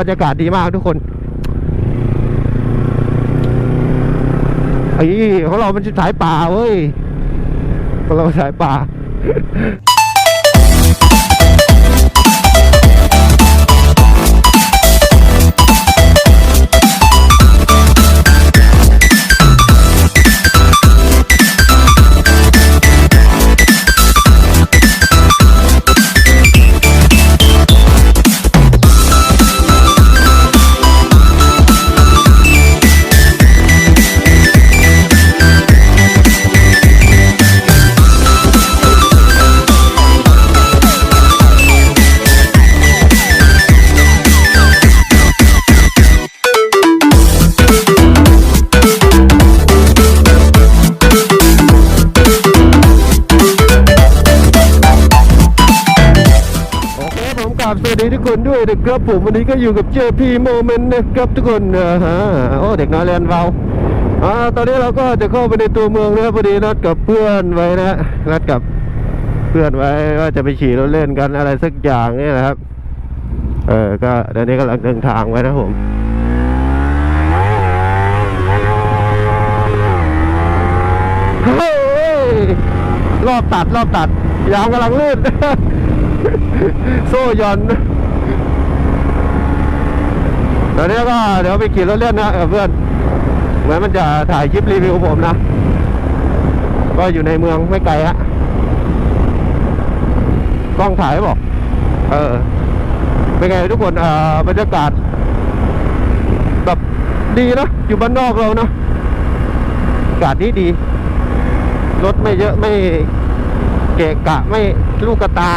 บรรยากาศดีมากทุกคนไอ้ของเรามันสายป่าเว้ยของเราสายป่า นด้วยนะครับผมวันนี้ก็อยู่กับเจพีโมเมนต์นะครับทุกคนฮะโอ้เด็กน้อยเรียนเบาอ่าตอนนี้เราก็จะเข้าไปในตัวเมืองนะพอดีนัดกับเพื่อนไว้นะนัดกับเพื่อนไว้ว่าจะไปขี่รถเล่นกันอะไรสักอย่างนี่แหละครับ เออก็ตอนนี้กำลังเดินทางไว้นะผมเฮ้ยรอบตัดรอบตัดยางกำลังลื่น โซ่ย่อน ตอนนี้ก็เดี๋ยวไปขี่รถเล่นนะกับเพื่อนเหมือนมันจะถ่ายคลิปรีวิวผมนะ ก็อยู่ในเมืองไม่ไกลฮะกล้องถ่ายบอก เออ เป็นไงทุกคนอ่าบรรยากาศ แบบดีนะ อยู่บ้านนอกเรานะอากาศดีดี รถไม่เยอะไม่เกะกะไม่ลูกกระตา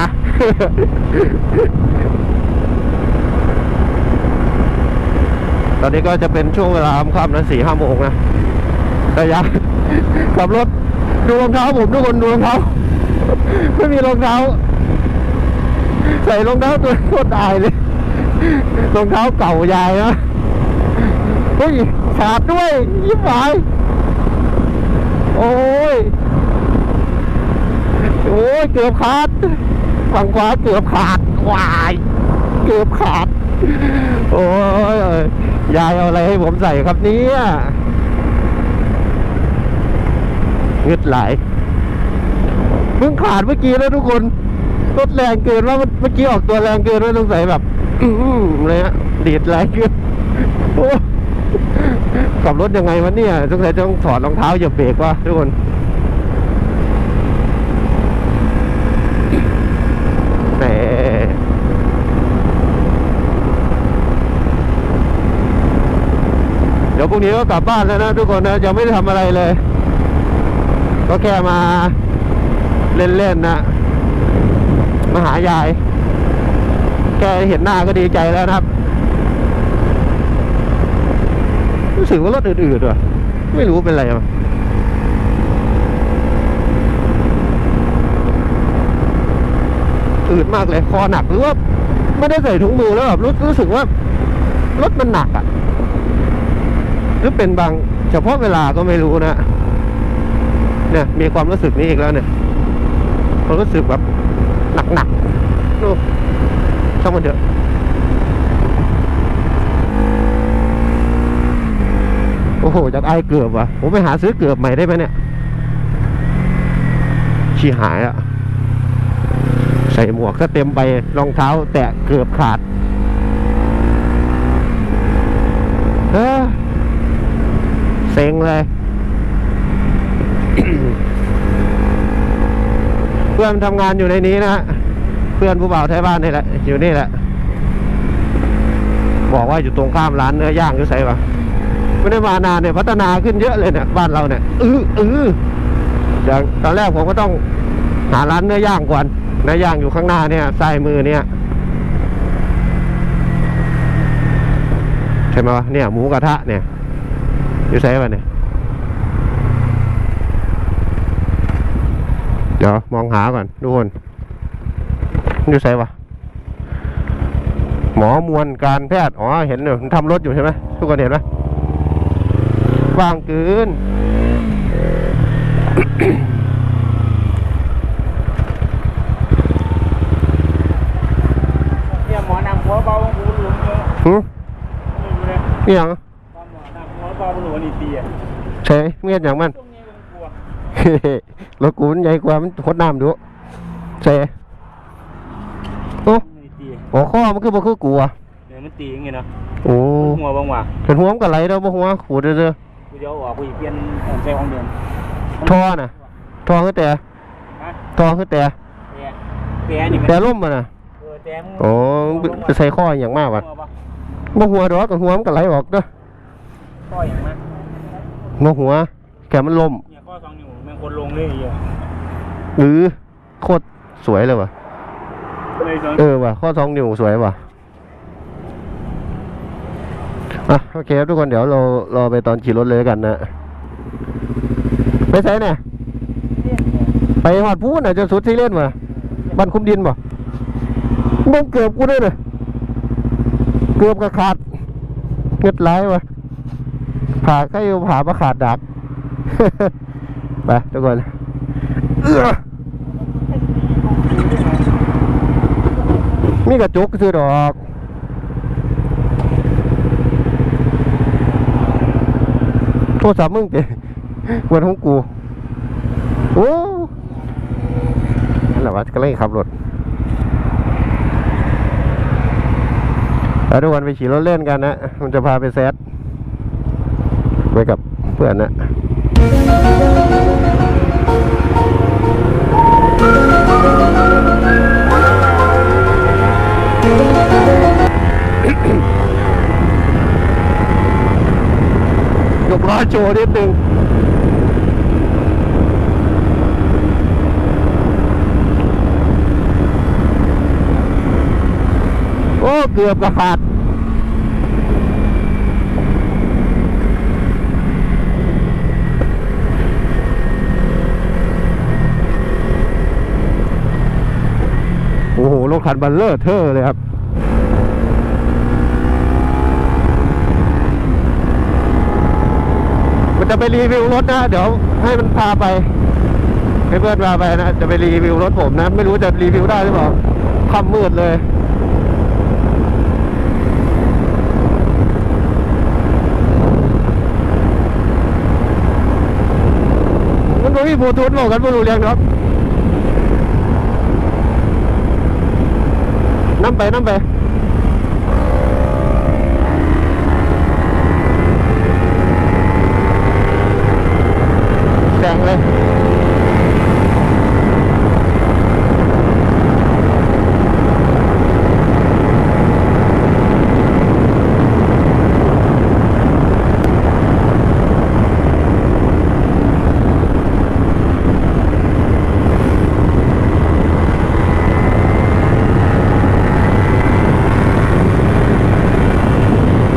ตอนนี้ก็จะเป็นช่วงเวลาค่ำๆนะสี่ห้าโมงนะแต่ยังขับรถดูรองเท้าผมทุกคนดูรองเท้า ไม่มีรองเท้า ใส่รองเท้าตัวโคตรอายเลยรองเท้าเก่ายายนะเฮ้ยขาดด้วยยิ้มหายโอ้ยโอ้ยเกือบขาดฝั่งขวาเกือบขาดวาย เกือบขาด โอ้ย ยายเอาอะไรให้ผมใส่ครับเนี่ยเงึดไหลายเพิ่งขาดเมื่อกี้แล้วทุกคนรถแรงเกินว่าเมื่อกี้ออกตัวแรงเกินว่าต้องใส่แบบ อื้อหือเลยฮะดีดแรงเกินโอ้ขับรถยังไงวะเนี่ยสงสัยต้องถอดรองเท้าเหยียบเบรกวะทุกคน แหม เดี๋ยวพรุ่งนี้ก็กลับบ้านแล้วนะทุกคนนะยังไม่ได้ทำอะไรเลย ก็แค่มาเล่นๆนะมาหายาย แกเห็นหน้าก็ดีใจแล้วนะครับ รู้สึกว่ารถอื่นๆว่ะไม่รู้เป็นไรอะอืดมากเลย คอหนักหรือว่าไม่ได้ใส่ถุงมือแล้วแบบรู้รู้สึกว่ารถมันหนักอะ่ะ หรือเป็นบางเฉพาะเวลาก็ไม่รู้นะเนี่ยมีความรู้สึกนี้อีกแล้วเนี่ยความรู้สึกแบบหนักๆดูช่างมันเถอะโอ้โหจากไอเกือบว่ะผมไปหาซื้อเกือบใหม่ได้ไหมเนี่ยชี้หายอะใส่หมวกก็เต็มไปรองเท้า แตะเกือบขาดเออเซ็งเลย เพื่อนทำงานอยู่ในนี้นะเพื่อนผู้บ่าวไทยบ้านนี่แหละ อยู่นี่แหละ บอกว่าอยู่ตรงข้ามร้านเนื้อย่างอยู่ไสปะไม่ได้มานานเนี่ยพัฒนาขึ้นเยอะเลยเนี่ยบ้านเราเนี่ยอืออืออย่างตอนแรกผมก็ต้องหาร้านเนื้อย่างก่อนเนื้อย่างอยู่ข้างหน้าเนี่ยซ้ายมือเนี่ยใช่ไหมวะเนี่ยหมูกระทะเนี่ย อยู่ไสปะเนี่ยเดี๋ยวมองหาก่อนทุกคนอยู่ไสวะหมอมวลการแพทย์ อ๋อ เห็นอยู่มันทำรถอยู่ใช่ไหมทุกคนเห็นไหมกว้างเกินเนี่ยหมอนำหัวเบาหูหลุมเนี่ยหึนี่หยังความหมอ ตามหัวนี่ตีอะใช่เมียอย่างมันช่วงนี้มันกลัวรถกูมันใหญ่กว่ามันหดน้ำดูใช่โอ้นี่ตีโอ้ข้อมันคือบ่คือกูอะเดี๋ยวมันตีอย่างเงี้เนาะโอ้หัวบางว่ะเป็นหัวมันก็ไหลแล้วบ่หัวขูดเด้อกูเดี๋ยวออกกูอีกเปลี่ยนใส่ของเดิมท่อน่ะท่อคือแต่ท่อคือแต่แต่แต่นี่แต่ล่มมันน่ะโอ้ไปใส่ข้ออย่างมากว่ะบ่หัวดอกกับหัวมันก็ไหลออกเด้อ ข้ออย่างนั้นบ่หัวแค่มันล่มเนี่ยข้อสองนิ้วแม่งคนลงเลยไอ้เหี้ยหรือโคตรสวยเลยว่ะเลยสองเออว่ะข้อสองนิ้วสวยว่ะอะโอเคครับทุกคนเดี๋ยวเรารอไปตอนขี่รถเลยแล้วกันนะไปใส่เนี่ยไปหอดพูนน่ะจะสุดที่เล่นว่ะบ้านคุ้มดินบ่มึงเกือบกูด้วยเลยเกือบกระขาดเงืดไหลว่ะ ผ่าใครอยู่ผ่ามาขาดดัก ไปทุกคนมีกระจุกซื้อดอกโทรศัพท์มึงเตะเหมือนของกู โอ้นั่นแหละวะก็เลยขับรถแล้วทุกวันไปขี่รถเล่นกันนะ มันจะพาไปแซด ไปกับเพื่อนนะยกล้อโชว์นิดนึงโอ้ เกือบกระขาด ถคันบัลเลอร์เทอร์เลยครับมันจะไปรีวิวรถนะเดี๋ยวให้มันพาไปให้เพื่อนพาไปนะจะไปรีวิวรถผมนะ ไม่รู้จะรีวิวได้หรือเปล่าค่ำมืดเลยมันก็มีบลูทูธบอกกันไม่รู้เรื่องครับ น้ำไปน้ำไป แดงเลย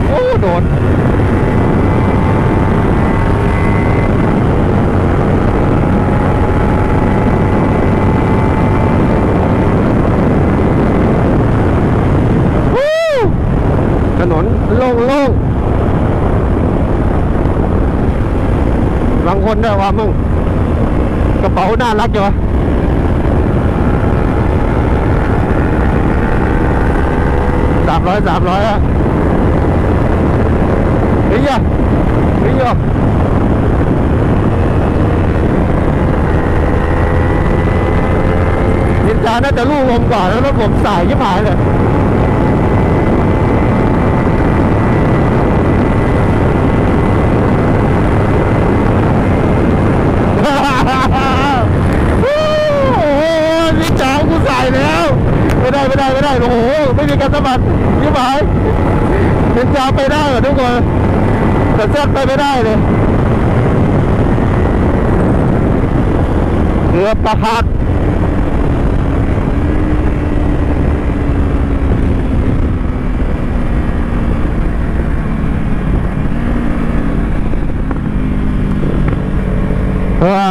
โอ้ โดน วู้ถนนโล่งๆบาง คนด้ว่ามึงกระเป๋าน่ารักจังวะสามร้อยสามร้อยอะเฮ้ยอะเฮ้ยนินจาน่าจะลูกลมกว่าแล้วรถผมสายยิ่หายเลย โอ้โหนี่จ๋ากูใส่แล้ว ไม่ได้ไม่ได้ไม่ได้โอ้โหไม่มีการสะบัดยิ่หาย นินจาไปได้เหรอทุกคนแต่เส้นไปไม่ได้เลยเกือประคัดว้า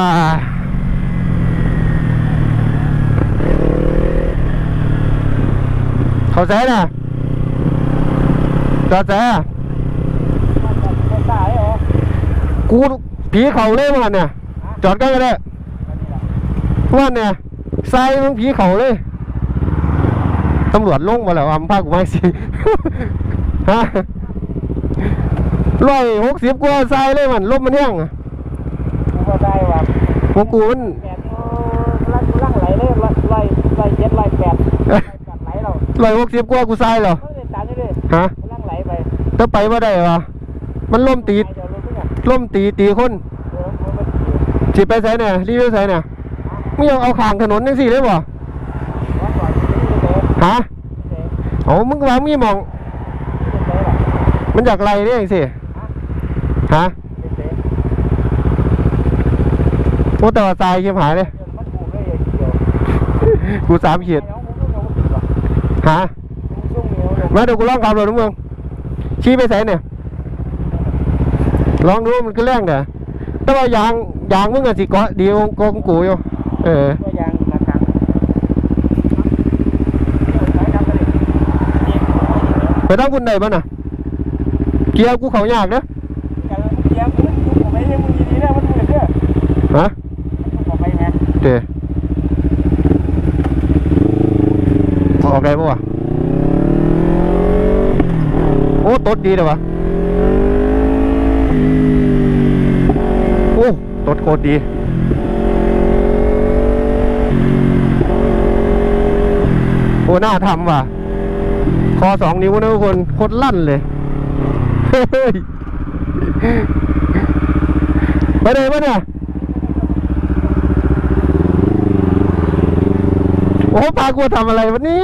เข้าใจนะ จอะตายเหรอกูผีเขาเลยมันเนี่ย จอดกันก็ได้มันเนี่ยใส่มึงผีเขาเลยตำรวจลงมาแล้วอำพากูมาสิฮะร้อยหกสิบกว่าทรายเลยมันลมมันแห้งอะกูก็ได้ว่ะของกูมันแปดโอ้ลักลักไหลเลยร้อยร้อยร้อยเจ็ดร้อยแปดร้อยแปดไหลเราร้อยหกสิบกว่ากูทรายเหรอไม่ได้ตามนี่เลยฮะลักไหลไป ถ้าไปว่าได้วะมันล่มตีเดี๋ยวรู้ขึ้นอะล่มตีตีคนเดี๋ยวมันมันสิไปไสเนี่ยรีวิวไสเนี่ยไม่ยอมเอาขางถนนจังสี่เลยบ่วัดก่อนที่นี่เลยฮะเอามึงว่ามีมอง มันอยากไรเนี่ยังสิฮะโอ้แต่ว่าทรายชิบหายเลยเดี๋ยวมันปลูกได้อย่างเดียวกูสามขีดเอามาผมก็ฮะช่วงเหนียวเลยมาเดี๋ยวกูลองขับรถนะมึง ชี้ไปไสเนี่ยลองดูมันก็แรงเด้อแต่ว่ายางยางมึงอะสิเกาะดีกว่าของกูอยู่เออตัวยางมาทางสายดำไปเลยนี่ไปตั้งคุณใดบ้าน่ะเกียร์กูเขายากเด้อกันเสียงมึงผมไม่ได้มึงดีๆนะมันเหมือนเด้อฮะมันบอกไปไงเดออกไงปะวะโอ้ตดดีเลยวะโอ้ตดโคตรดีโอ้น่าทำว่ะ คอสองนิ้วนะทุกคนโคตรลั่นเลยเฮ้ยไปเลยปะเนี่ยโอ้พากูทำอะไรวันนี้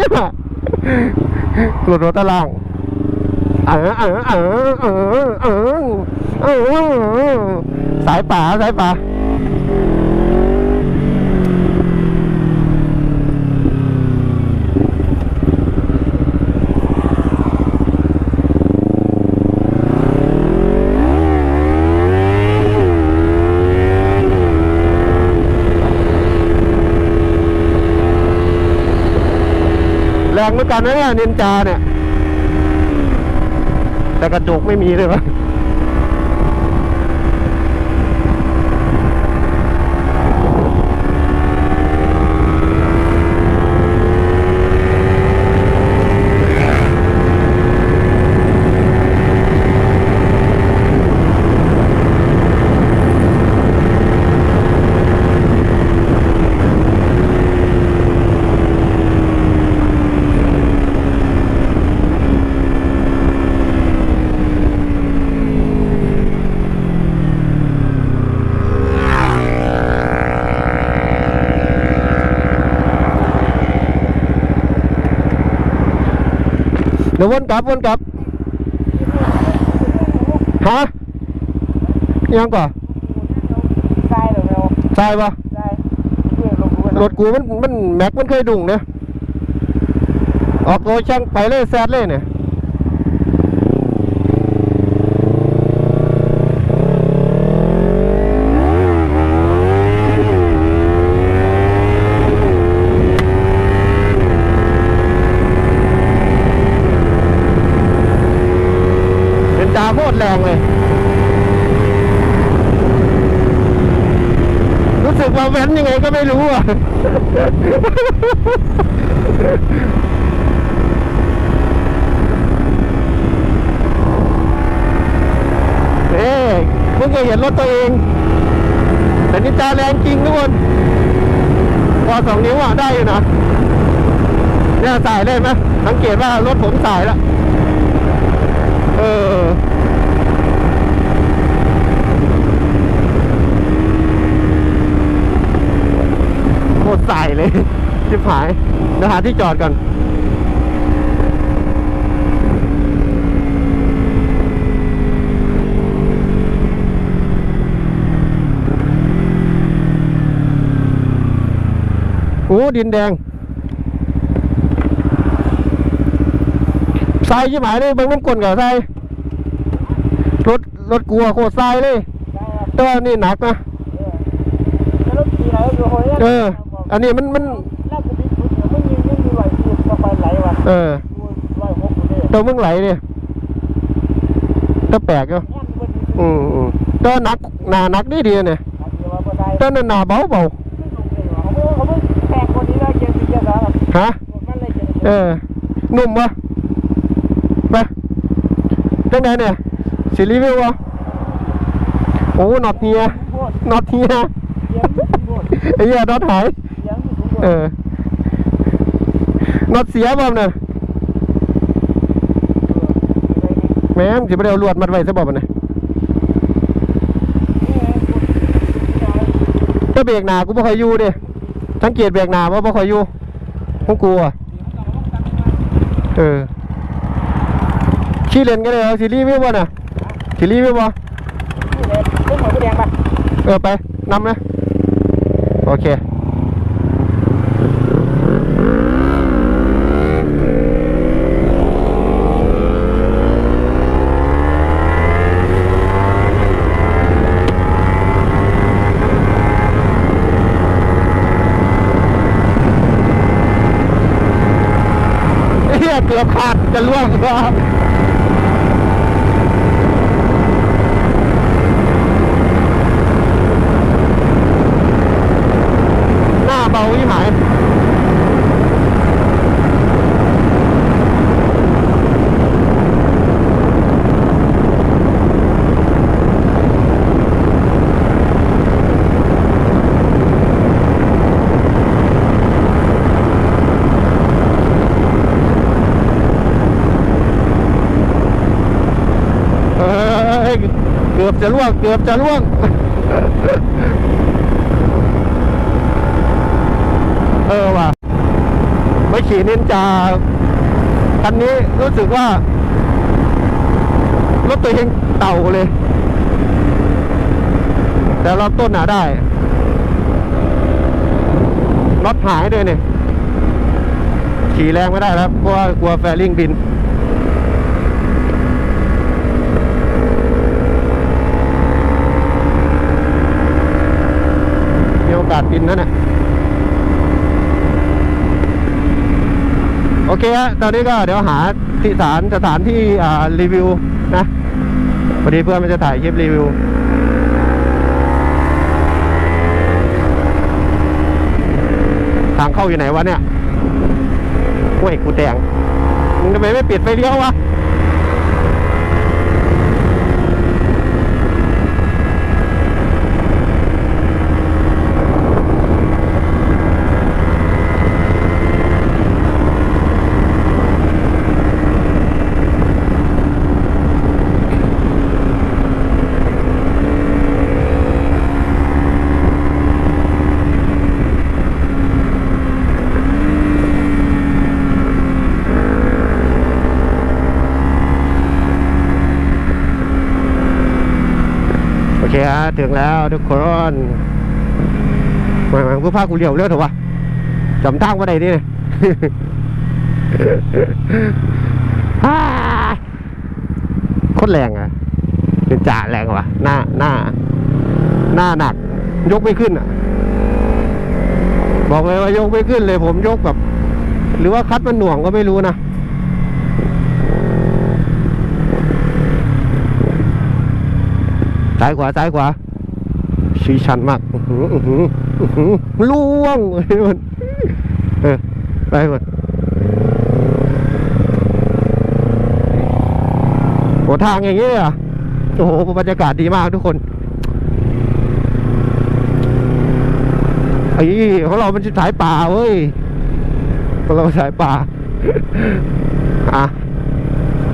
หลุดรถตาราง เออเออเออเออเออเออสายป่าสายป่าแรงเหมือนกันนะเนี่ยนินจาเนี่ย แต่กระจกไม่มีเลยปะ ดี๋ยววนกลับวนกลับฮะยังก่อนทรายเหรอแมวใช่ปะทรายเพื่อลงรู้รถกูมันมันแม็กมันเคยดุ่งเนี่ยออกตัวช่างไปเลยแซดเลยเนี่ย เป็นตาโคตรแรงเลย รู้สึกว่าแว้นยังไงก็ไม่ รู้อะเอ๊ะเพิ่งเคยเห็นรถตัวเอง แต่นี่ตาแรงจริงทุกคนพอสองนิ้วอะได้อยู่นะเนี่ยสายเลยไหมสังเกตว่ารถผมสายแล้วเออ คตรใส่เลยชิบหายเดี๋ยวหาที่จอดก่อนโอ้ดินแดงทรายชิบหายเลยเบิ่งน้ำกลนกับทรายรถรถกลัวโคตรทรายเลยได้ครับแต่ว่านี่หนักนะเออ แล้วรถขี่ไหลอยู่โหยเอออันนี้มันมันแล้วกูบิ๊กฟุตเนี่ยมึงยิงยังมีไหลอยู่ก็ไปไหลว่ะเออกูไหลหกกูเลยตัวมึงไหลดิตัวแปลกอยู่แง่นเบิดอืมอืมตัวหนักหนาหนักดีดีเนี่ยนักเดียวว่าบ่ได้ตัวนั้นหนาเบาเบาเขาไม่เขาไม่แพงคนนี้แล้วเจนซีเจสามฮะมันเลยเจนเออนุ่มวะไปจังไหนเนี่ยสิรีวิววะโอ้น็อตเฮียโคตรน็อตเฮียเสียงโคตรไอ้เหี้ยน็อตหาย เสียงสูงโคตเอรอน็อตเสียบ่เนี่ยแม่งสิบ่ได้เอาลวดมัดไว้ซะบ่บัดเนี่ยถ้าเบรกหน้ากูบ่ค่อยอยู่เด้สังเกตเบรกหน้าว่าบ่ค่อยอยู่ของกูอะเออขี้เล่นกันเลยเหรอสิรีวิวบ่น่ะสิรีวิวบ่นี่เลยเรื่องหัวผู้แดงปะเออไปนำนะโอเค รือขาดจะล่วงก็หน้าเบาที่หาย เอ้ยเกือบ จะล่วงเกือบจะล่วง เออว่ะไม่ขี่นินจาคันนี้รู้สึกว่ารถตัวเองเต่าเลย แต่รอบต้นหนาได้รถหายด้วยเนี่ยขี่แรงไม่ได้แล้วเพราะว่ากลัวแฟริ่งบิน มีโอกาสบินนั่นแหละโอ เคฮะตอนนี้ก็เดี๋ยวหาที่สถานสถานที่รีวิวนะพอดีเพื่อนมันจะถ่ายคลิปรีวิวทางเข้าอยู่ไหนวะเนี่ยห้วยกูแดงมึงทำไมไม่ปิดไฟเลี้ยววะ ถึงแล้วทุกคนมามากูพากูเลี้ยวเรื่อยเถอะวะจำทางว่าไหนดิเนี่ยฮ่าโคตรแรงอะเป็นจ่าแรงว่ะ หน้าหน้า หน้าหนัก ยกไม่ขึ้นอะ บอกเลยว่ายกไม่ขึ้นเลยผมยกแบบ หรือว่าคัดมันหน่วงก็ไม่รู้นะซ้ายขวาซ้ายขวา ชี้ชันมากอื้อหืออื้อหืออื้อหือล่วงเฮ้ยมันเออไปหมดโหทางอย่างนี้ยเหรอะโอ้โหบรรยากาศดีมากทุกคนไอ้ของเรามันจะสายป่าเว้ยของเราสายป่าอะ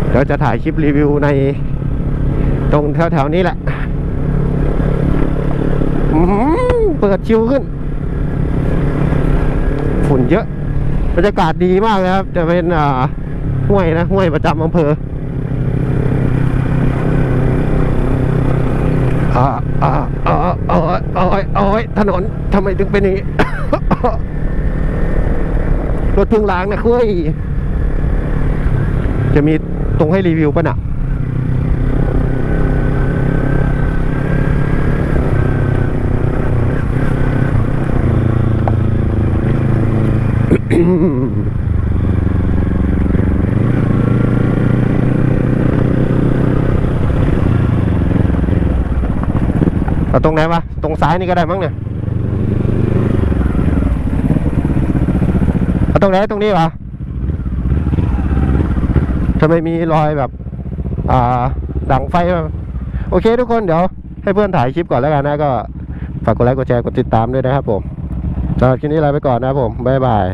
เดี๋ยวจะถ่ายคลิปรีวิวใน ตรงแถวๆนี้แหละ เปิดชิวขึ้น ฝุ่นเยอะ บรรยากาศดีมากเลยครับ จะเป็นอ่าห้วยนะห้วยประจำอำเภออ่าอ่าอ่าอ่าอ่าอ่าถนนทำไมถึงเป็นอย่างนี้ รถเพิ่งล้างนะคุยจะมีตรงให้รีวิวป่ะน่ะ เอาตรงไหนวะ ตรงซ้ายนี่ก็ได้มั้งเนี่ยเอาตรงไหนตรงนี้วะทำไมมีรอยแบบ อ่า ดังไฟ โอเคทุกคนเดี๋ยว ให้เพื่อนถ่ายคลิปก่อนแล้วกันนะก็ ฝากกดไลค์กดแชร์กดติดตามด้วยนะครับผมสำหรับคลิปนี้ลาไปก่อนนะครับผม บ๊ายบาย